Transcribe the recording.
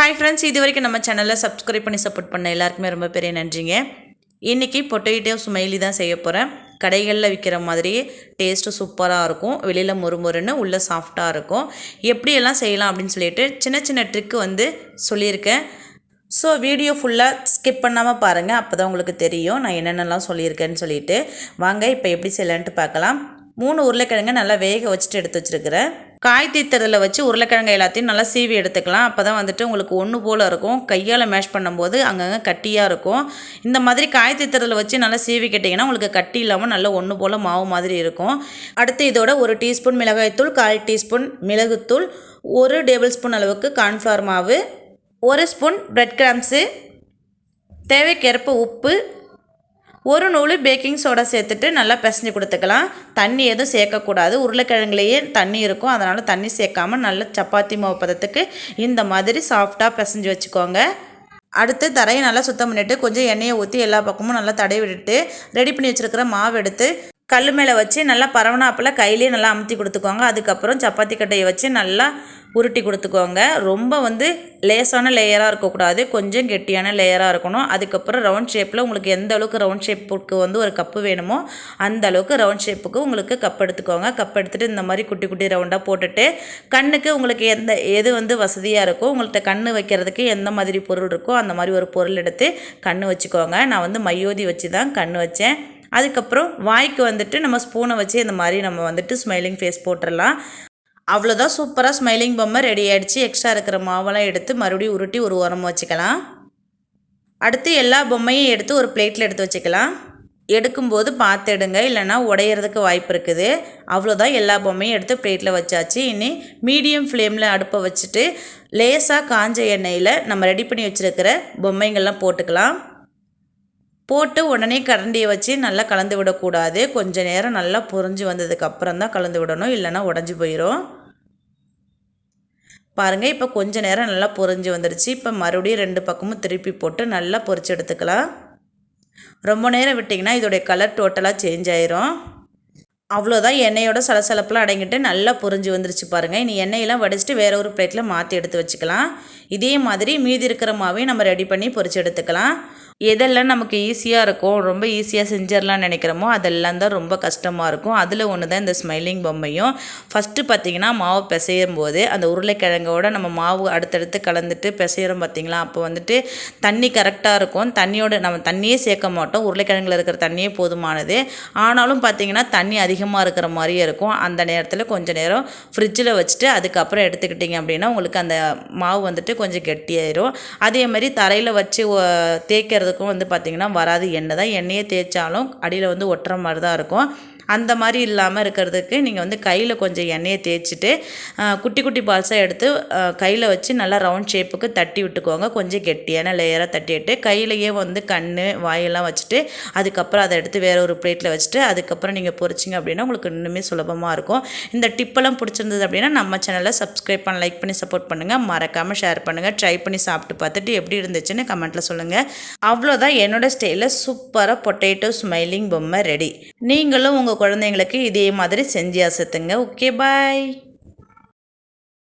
Hi friends இது வரைக்கும் நம்ம சேனலில் சப்ஸ்கிரைப் பண்ணி சப்போர்ட் பண்ண எல்லாருக்குமே ரொம்ப பெரிய நன்றிங்க. இன்றைக்கி பொட்டேட்டோ சுமைலி தான் செய்ய போகிறேன் கடைகளில் விற்கிற மாதிரி டேஸ்ட்டு சூப்பராக இருக்கும். வெளியில் மொறுமொறுன்னு உள்ளே சாஃப்டாக இருக்கும். எப்படியெல்லாம் செய்யலாம் அப்படின்னு சொல்லிட்டு சின்ன சின்ன ட்ரிக்கு வந்து சொல்லியிருக்கேன். ஸோ வீடியோ ஃபுல்லாக ஸ்கிப் பண்ணாமல் பாருங்கள் அப்போ தான் உங்களுக்கு தெரியும் நான் என்னென்னலாம் சொல்லியிருக்கேன்னு சொல்லிட்டு. வாங்க இப்போ எப்படி செய்யலான்ட்டு பார்க்கலாம். மூணு உருளைக்கிழங்கு நல்லா வேக வச்சுட்டு எடுத்து வச்சுருக்கிறேன். காய் தீத்துறதில் வச்சு உருளைக்கிழங்கு எல்லாத்தையும் நல்லா சீவி எடுத்துக்கலாம். அப்போ தான் வந்துட்டு உங்களுக்கு ஒன்று போல் இருக்கும். கையால் மேஷ் பண்ணும்போது அங்கங்கே கட்டியாக இருக்கும். இந்த மாதிரி காய் தீத்துறதில் வச்சு நல்லா சீவிக்கிட்டிங்கன்னா உங்களுக்கு கட்டி இல்லாமல் நல்லா ஒன்று போல் மாவு மாதிரி இருக்கும். அடுத்து இதோட ஒரு டீஸ்பூன் மிளகாய்த்தூள் கால் டீஸ்பூன் மிளகுத்தூள் ஒரு டேபிள் ஸ்பூன் அளவுக்கு கார்ன்ஃப்ளவர் மாவு ஒரு ஸ்பூன் பிரெட் கிராம்ஸு தேவைக்கேற்ப உப்பு ஒரு நூல் பேக்கிங் சோடா சேர்த்துட்டு நல்லா பிசைஞ்சு கொடுத்துக்கலாம். தண்ணி எதுவும் சேர்க்கக்கூடாது. உருளைக்கிழங்குலேயே தண்ணி இருக்கும். அதனால் தண்ணி சேர்க்காம நல்ல சப்பாத்தி மாவு பதத்துக்கு இந்த மாதிரி சாஃப்டாக பிசைஞ்சு வச்சுக்கோங்க. அடுத்து தரையை நல்லா சுத்தம் பண்ணிவிட்டு கொஞ்சம் எண்ணெயை ஊற்றி எல்லா பக்கமும் நல்லா தடவி விட்டுட்டு ரெடி பண்ணி வச்சுருக்கிற மாவு எடுத்து கல் மேலே வச்சு நல்லா பரவனாப்பில் கையிலேயே நல்லா அமுத்தி கொடுத்துக்கோங்க. அதுக்கப்புறம் சப்பாத்தி கட்டையை வச்சு நல்லா உருட்டி கொடுத்துக்கோங்க. ரொம்ப வந்து லேசான லேயராக இருக்கக்கூடாது. கொஞ்சம் கெட்டியான லேயராக இருக்கணும். அதுக்கப்புறம் ரவுண்ட் ஷேப்பில் உங்களுக்கு எந்த அளவுக்கு ரவுண்ட் ஷேப்புக்கு வந்து ஒரு கப்பு வேணுமோ அந்த அளவுக்கு ரவுண்ட் ஷேப்புக்கு உங்களுக்கு கப் எடுத்துக்கோங்க. கப் எடுத்துகிட்டு இந்த மாதிரி குட்டி குட்டி ரவுண்டாக போட்டுட்டு கண்ணுக்கு உங்களுக்கு எந்த எது வந்து வசதியாக இருக்கோ உங்கள்கிட்ட கண் வைக்கிறதுக்கு எந்த மாதிரி பொருள் இருக்கோ அந்த மாதிரி ஒரு பொருள் எடுத்து கண் வச்சுக்கோங்க. நான் வந்து மையோதி வச்சு தான் கண் வச்சேன். அதுக்கப்புறம் வாய்க்கு வந்துட்டு நம்ம ஸ்பூனை வச்சு இந்த மாதிரி நம்ம வந்துட்டு ஸ்மைலிங் ஃபேஸ் போட்டுடலாம் அவ்வளோதான் சூப்பராக ஸ்மைலிங் பொம்மை ரெடி ஆகிடுச்சு எக்ஸ்ட்ரா இருக்கிற மாவெல்லாம் எடுத்து மறுபடியும் உருட்டி ஒரு உரம் வச்சுக்கலாம். அடுத்து எல்லா பொம்மையும் எடுத்து ஒரு பிளேட்டில் எடுத்து வச்சுக்கலாம். எடுக்கும்போது பார்த்து எடுங்க. இல்லைனா உடையிறதுக்கு வாய்ப்பு இருக்குது. அவ்வளோதான் எல்லா பொம்மையும் எடுத்து பிளேட்டில் வச்சாச்சு. இனி மீடியம் ஃப்ளேமில் அடுப்பை வச்சுட்டு லேசாக காஞ்ச எண்ணெயில் நம்ம ரெடி பண்ணி வச்சுருக்கிற பொம்மைங்கள்லாம் போட்டுக்கலாம். போட்டு உடனே கரண்டியை வச்சு நல்லா கலந்து விடக்கூடாது. கொஞ்ச நேரம் நல்லா பொறிஞ்சு வந்ததுக்கு அப்புறம் தான் கலந்து விடணும். இல்லைன்னா உடஞ்சி போயிடும் பாருங்கள் இப்போ கொஞ்ச நேரம் நல்லா பொறிஞ்சு வந்துடுச்சு இப்போ மறுபடியும் ரெண்டு பக்கமும் திருப்பி போட்டு நல்லா பொறிச்சு எடுத்துக்கலாம். ரொம்ப நேரம் விட்டிங்கன்னா இதோடைய கலர் டோட்டலாக சேஞ்ச் ஆயிரும். அவ்வளோதான் எண்ணெயோட சலசலப்பெலாம் அடங்கிட்டு நல்லா பொறிஞ்சு வந்துருச்சு பாருங்கள் இனி எண்ணெயெல்லாம் வடிச்சிட்டு வேற ஒரு பிளேட்டில் மாற்றி எடுத்து வச்சுக்கலாம். இதே மாதிரி மீதி இருக்கிற மாவையும் நம்ம ரெடி பண்ணி பொறிச்சு எடுத்துக்கலாம். எதெல்லாம் நமக்கு ஈஸியாக இருக்கும் ரொம்ப ஈஸியாக செஞ்சிடலாம்னு நினைக்கிறோமோ அதெல்லாம் தான் ரொம்ப கஷ்டமாக இருக்கும். அதில் ஒன்று தான் இந்த ஸ்மைலிங் பொம்மையும். ஃபஸ்ட்டு பார்த்திங்கன்னா மாவு பிசையும் போது அந்த உருளைக்கிழங்கோட நம்ம மாவு அடுத்தடுத்து கலந்துட்டு பிசைகிறோம் பார்த்திங்களா அப்போ வந்துட்டு தண்ணி கரெக்டாக இருக்கும். தண்ணியோட நம்ம தண்ணியே சேர்க்க மாட்டோம். உருளைக்கிழங்குல இருக்கிற தண்ணியே போதுமானது. ஆனாலும் பார்த்திங்கன்னா தண்ணி அதிகமாக இருக்கிற மாதிரியே இருக்கும். அந்த நேரத்தில் கொஞ்சம் நேரம் ஃப்ரிட்ஜில் வச்சுட்டு அதுக்கப்புறம் எடுத்துக்கிட்டிங்க அப்படின்னா உங்களுக்கு அந்த மாவு வந்துட்டு கொஞ்சம் கெட்டியாயிரும். அதே மாதிரி தரையில் வச்சு தேய்க்கிறது அதுக்கும் வந்து பார்த்திங்கன்னா வராது. எண்ணெய் தான் எண்ணெயை தேய்ச்சாலும் அடியில் வந்து ஒட்டுற மாதிரி தான் இருக்கும். அந்த மாதிரி இல்லாமல் இருக்கிறதுக்கு நீங்கள் வந்து கையில் கொஞ்சம் எண்ணெயை தேய்ச்சிட்டு குட்டி குட்டி பால்ஸாக எடுத்து கையில் வச்சு நல்லா ரவுண்ட் ஷேப்புக்கு தட்டி விட்டுக்கோங்க. கொஞ்சம் கெட்டியான லேயராக தட்டிட்டு கையிலையே வந்து கண் வாயெல்லாம் வச்சுட்டு அதுக்கப்புறம் அதை எடுத்து வேறு ஒரு பிளேட்டில் வச்சுட்டு அதுக்கப்புறம் நீங்கள் பொறிச்சிங்க அப்படின்னா உங்களுக்கு இன்னுமே சுலபமாக இருக்கும். இந்த டிப்பெல்லாம் பிடிச்சிருந்தது அப்படின்னா நம்ம சேனலை சப்ஸ்கிரைப் பண்ண லைக் பண்ணி சப்போர்ட் பண்ணுங்கள் மறக்காமல் ஷேர் பண்ணுங்கள் ட்ரை பண்ணி சாப்பிட்டு பார்த்துட்டு எப்படி இருந்துச்சுன்னு கமெண்ட்டில் சொல்லுங்கள் அவ்வளோதான் என்னோடய ஸ்டைலில் சூப்பராக பொட்டேட்டோ ஸ்மைலிங் பொம்மை ரெடி நீங்களும் உங்கள் குழந்தைங்களுக்கு இதே மாதிரி செஞ்சு அசத்துங்க. Okay bye